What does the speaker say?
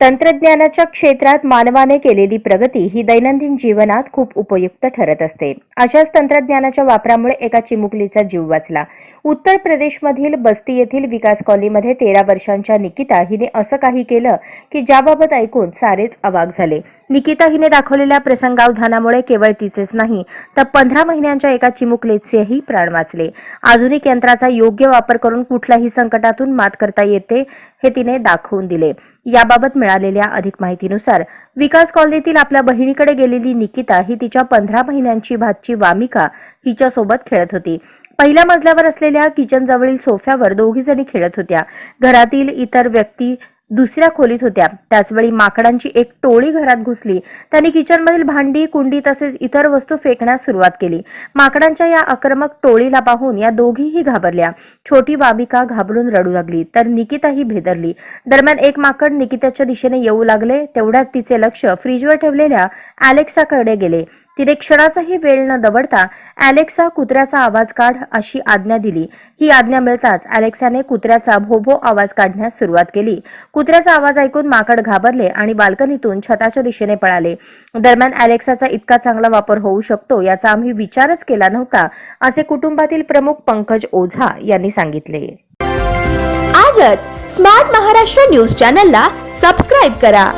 तंत्रज्ञानाच्या क्षेत्रात मानवाने केलेली प्रगती ही दैनंदिन जीवनात खूप उपयुक्त ठरत असते. अशाच तंत्रज्ञानाच्या वापरामुळे एका चिमुकलीचा जीव वाचला. उत्तर प्रदेशमधील बस्ती येथील विकास कॉलनीमध्ये तेरा वर्षांच्या निकिता हिने असं काही केलं की ज्याबाबत ऐकून सारेच अवाक झाले. निकिता हिने दाखवलेल्या प्रसंगावधानामुळे केवळ तिचेच नाही तर पंधरा महिन्यांच्या एका चिमुकलेचेही प्राण वाचले. आधुनिक यंत्राचा योग्य वापर करून कुठल्याही संकटातून मात करता येते हे तिने दाखवून दिले. याबाबत मिळालेल्या अधिक माहितीनुसार विकास कॉलनीतील आपल्या बहिणीकडे गेलेली निकिता ही तिच्या पंधरा महिन्यांची भातची वामिका हिच्यासोबत खेळत होती. पहिल्या मजल्यावर असलेल्या किचन जवळील सोफ्यावर दोघी जणी खेळत होत्या. घरातील इतर व्यक्ती दुसऱ्या खोलीत होत्या. त्याचवेळी माकडांची एक टोळी घरात घुसली. त्यांनी किचनमधील भांडी कुंडी तसेच इतर वस्तू फेकण्यास सुरुवात केली. माकडांच्या या आक्रमक टोळीला पाहून या दोघीही घाबरल्या. छोटी बाबिका घाबरून रडू लागली. तर निकिताही भेदरली. दरम्यान एक माकड निकिताच्या दिशेने येऊ लागले. तेवढ्यात तिचे लक्ष फ्रीजवर ठेवलेल्या अलेक्साकडे गेले. तिने क्षणाचाही वेळ न दवडता अलेक्सा कुत्र्याचा आवाज काढ अशी आज्ञा दिली. ही आज्ञा मिळताच अलेक्साने कुत्र्याचा भोभो आवाज काढण्यास सुरुवात केली. कुत्र्याचा आवाज ऐकून माकड घाबरले आणि बाल्कनीतून छताच्या दिशेने पळाले. दरम्यान अलेक्साचा इतका चांगला वापर होऊ शकतो याचा आम्ही विचारच केला नव्हता असे कुटुंबातील प्रमुख पंकज ओझा यांनी सांगितले. आजच स्मार्ट महाराष्ट्र न्यूज चॅनलला सबस्क्राईब करा.